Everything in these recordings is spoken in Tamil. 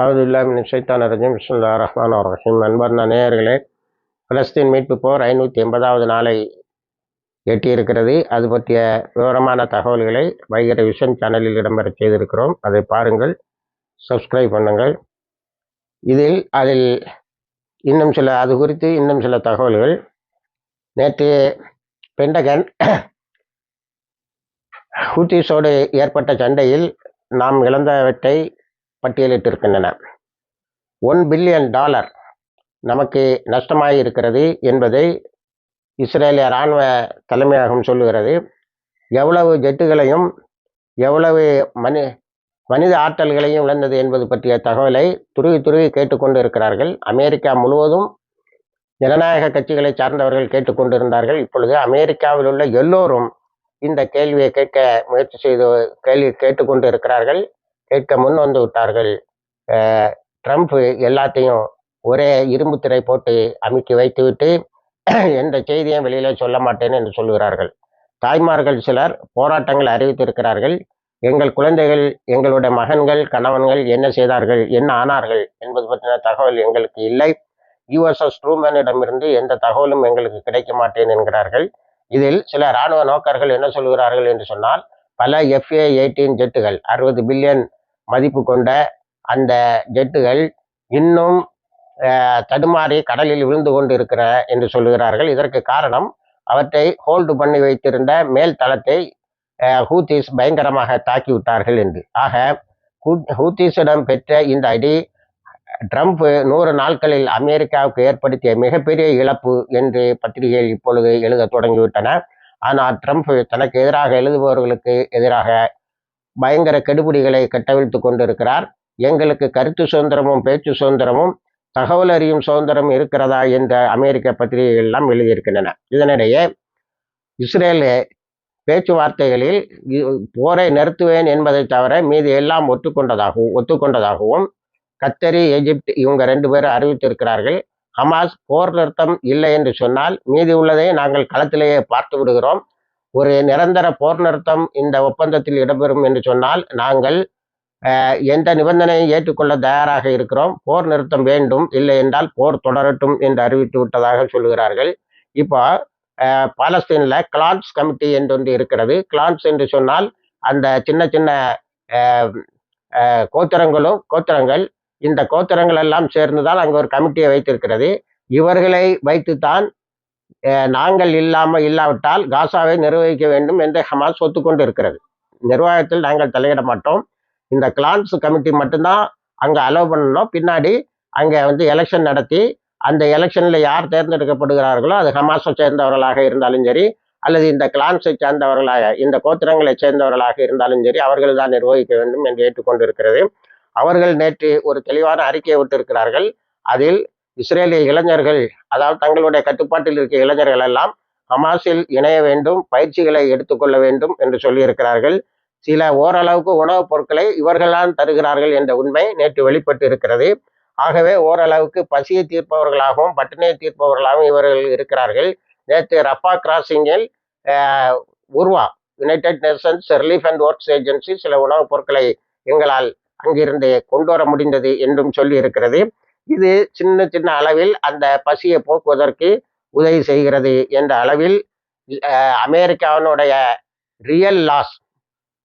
அவது இல்லாமல் சைத்தான ரஜீம் பிஸ்மில்லா ரஹ்மான் ரஹீம். அன்பார்ந்த நேயர்களே பலஸ்தீன் மீட்பு போர் ஐநூற்றி எண்பதாவது நாளை எட்டியிருக்கிறது. அது பற்றிய விவரமான தகவல்களை வைகர விஷன் சேனலில் இடம்பெற செய்திருக்கிறோம். அதை பாருங்கள் சப்ஸ்கிரைப் பண்ணுங்கள். இதில் அதில் இன்னும் சில அது குறித்து இன்னும் சில தகவல்கள். நேற்று பெண்டகன் ஹூத்திஸோடு ஏற்பட்ட சண்டையில் நாம் இழந்தவற்றை பட்டியலிட்டிருக்கின்றன. ஒன் பில்லியன் டாலர் நமக்கு நஷ்டமாக இருக்கிறது என்பதை இஸ்ரேலிய இராணுவ தலைமையகம் சொல்லுகிறது. எவ்வளவு ஜெட்டுகளையும் எவ்வளவு மனி மனித ஆற்றல்களையும் இழந்தது என்பது பற்றிய தகவலை துருவி துருவி கேட்டுக்கொண்டு இருக்கிறார்கள் அமெரிக்கா முழுவதும் ஜனநாயக கட்சிகளை சார்ந்தவர்கள் கேட்டுக்கொண்டிருந்தார்கள். இப்பொழுது அமெரிக்காவில் உள்ள எல்லோரும் இந்த கேள்வியை கேட்க முயற்சி செய்து கேள்வி கேட்டுக்கொண்டு இருக்கிறார்கள் கேட்க முன் வந்து விட்டார்கள். ட்ரம்ப் எல்லாத்தையும் ஒரே இரும்பு திரை போட்டு அமைக்கி வைத்துவிட்டு எந்த செய்தியும் வெளியில் சொல்ல மாட்டேன் என்று சொல்லுகிறார்கள். தாய்மார்கள் சிலர் போராட்டங்கள் அறிவித்திருக்கிறார்கள். எங்கள் குழந்தைகள் எங்களுடைய மகன்கள் கணவன்கள் என்ன செய்தார்கள் என்ன ஆனார்கள் என்பது பற்றின தகவல் எங்களுக்கு இல்லை. யுஎஸ்எஸ் ட்ரூமேனிடமிருந்து எந்த தகவலும் எங்களுக்கு கிடைக்க மாட்டேன் என்கிறார்கள். இதில் சில இராணுவ நோக்கர்கள் என்ன சொல்கிறார்கள் என்று சொன்னால் பல எஃப்ஏ எயிட்டீன் ஜெட்டுகள் அறுபது பில்லியன் மதிப்பு கொண்ட அந்த ஜெட்டுகள் இன்னும் தடுமாறி கடலில் விழுந்து கொண்டு இருக்கிற என்று சொல்லுகிறார்கள் இதற்கு காரணம் அவற்றை ஹோல்டு பண்ணி வைத்திருந்த மேல் தளத்தை ஹூத்திஸ் பயங்கரமாக தாக்கிவிட்டார்கள் என்று. ஆக ஹூத்திஸிடம் பெற்ற இந்த அடி ட்ரம்ப் நூறு நாட்களில் அமெரிக்காவுக்கு ஏற்படுத்திய மிகப்பெரிய இழப்பு என்று பத்திரிகைகள் இப்பொழுது எழுத தொடங்கிவிட்டன. ஆனால் ட்ரம்ப் தனக்கு எதிராக எழுதுபவர்களுக்கு எதிராக பயங்கர கெடுபிடிகளை கட்டவிழ்த்து கொண்டிருக்கிறார். எங்களுக்கு கருத்து சுதந்திரமும் பேச்சு சுதந்திரமும் தகவல் அறியும் சுதந்திரம் இருக்கிறதா என்ற அமெரிக்க பத்திரிகைகள் எல்லாம் எழுதியிருக்கின்றன. இதனிடையே இஸ்ரேல் பேச்சுவார்த்தைகளில் போரை நிறுத்துவேன் என்பதை தவிர மீது எல்லாம் ஒத்துக்கொண்டதாகவும் ஒத்துக்கொண்டதாகவும் கத்தரி எகிப்த் இவங்க ரெண்டு பேரும் அறிவித்திருக்கிறார்கள். ஹமாஸ் போர் நிறுத்தம் இல்லை என்று சொன்னால் மீதி உள்ளதை நாங்கள் களத்திலேயே பார்த்து விடுகிறோம். ஒரு நிரந்தர போர் நிறுத்தம் இந்த ஒப்பந்தத்தில் இடம்பெறும் என்று சொன்னால் நாங்கள் எந்த நிபந்தனையை ஏற்றுக்கொள்ள தயாராக இருக்கிறோம்? போர் நிறுத்தம் வேண்டும் இல்லை என்றால் போர் தொடரட்டும் என்று அறிவித்து விட்டதாக சொல்லுகிறார்கள் இப்போ பாலஸ்தீனில் கிளான்ஸ் கமிட்டி என்று ஒன்று இருக்கிறது. கிளான்ஸ் என்று சொன்னால் அந்த சின்ன சின்ன கோத்திரங்களும் கோத்திரங்கள் இந்த கோத்திரங்கள் எல்லாம் சேர்ந்துதான் அங்கே ஒரு கமிட்டியை வைத்திருக்கிறது. இவர்களை வைத்துத்தான் நாங்கள் இல்லாமல் இல்லாவிட்டால் காசாவை நிர்வகிக்க வேண்டும் என்று ஹமாஸ் ஒத்துக்கொண்டு இருக்கிறது நிர்வாகத்தில் நாங்கள் தலையிட மாட்டோம். இந்த கிளான்ஸ் கமிட்டி மட்டும்தான் அங்கே அலோவ் பண்ணணும். பின்னாடி அங்கே வந்து எலெக்ஷன் நடத்தி அந்த எலெக்ஷனில் யார் தேர்ந்தெடுக்கப்படுகிறார்களோ அது ஹமாஸை சேர்ந்தவர்களாக இருந்தாலும் சரி அல்லது இந்த கிளான்ஸை சேர்ந்தவர்களாக இந்த கோத்திரங்களை சேர்ந்தவர்களாக இருந்தாலும் சரி அவர்கள் தான் நிர்வகிக்க வேண்டும் என்று ஏற்றுக்கொண்டிருக்கிறது. அவர்கள் நேற்று ஒரு தெளிவான அறிக்கையை விட்டிருக்கிறார்கள். அதில் இஸ்ரேலிய இளைஞர்கள் அதாவது தங்களுடைய கட்டுப்பாட்டில் இருக்க இளைஞர்கள் எல்லாம் ஹமாஸில் இணைய வேண்டும் பயிற்சிகளை எடுத்துக்கொள்ள வேண்டும் என்று சொல்லியிருக்கிறார்கள். சில ஓரளவுக்கு உணவுப் பொருட்களை இவர்கள்தான் தருகிறார்கள் என்ற உண்மை நேற்று வெளிப்பட்டு இருக்கிறது ஆகவே ஓரளவுக்கு பசியை தீர்ப்பவர்களாகவும் பட்டினியை தீர்ப்பவர்களாகவும் இவர்கள் இருக்கிறார்கள். நேற்று ரஃபா கிராசிங்கில் உருவா United Nations relief and works agency சில உணவுப் பொருட்களை எங்களால் அங்கிருந்து கொண்டு வர முடிந்தது என்றும் சொல்லி இருக்கிறது இது சின்ன சின்ன அளவில் அந்த பசியை போக்குவதற்கு உதவி செய்கிறது என்ற அளவில் அமெரிக்காவினுடைய ரியல் லாஸ்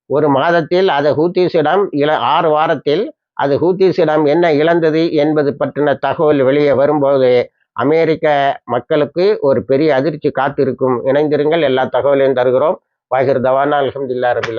ஒரு மாதத்தில் அது ஹூத்திஸிடம் இள ஆறு வாரத்தில் அது ஹூத்திஸிடம் என்ன இழந்தது என்பது பற்றின தகவல் வெளியே வரும்போது அமெரிக்க மக்களுக்கு ஒரு பெரிய அதிர்ச்சி காத்திருக்கும். இணைந்திருங்கள் எல்லா தகவலையும் தருகிறோம். வாகிர் தவானா அலமதுல்லா ரபில்லா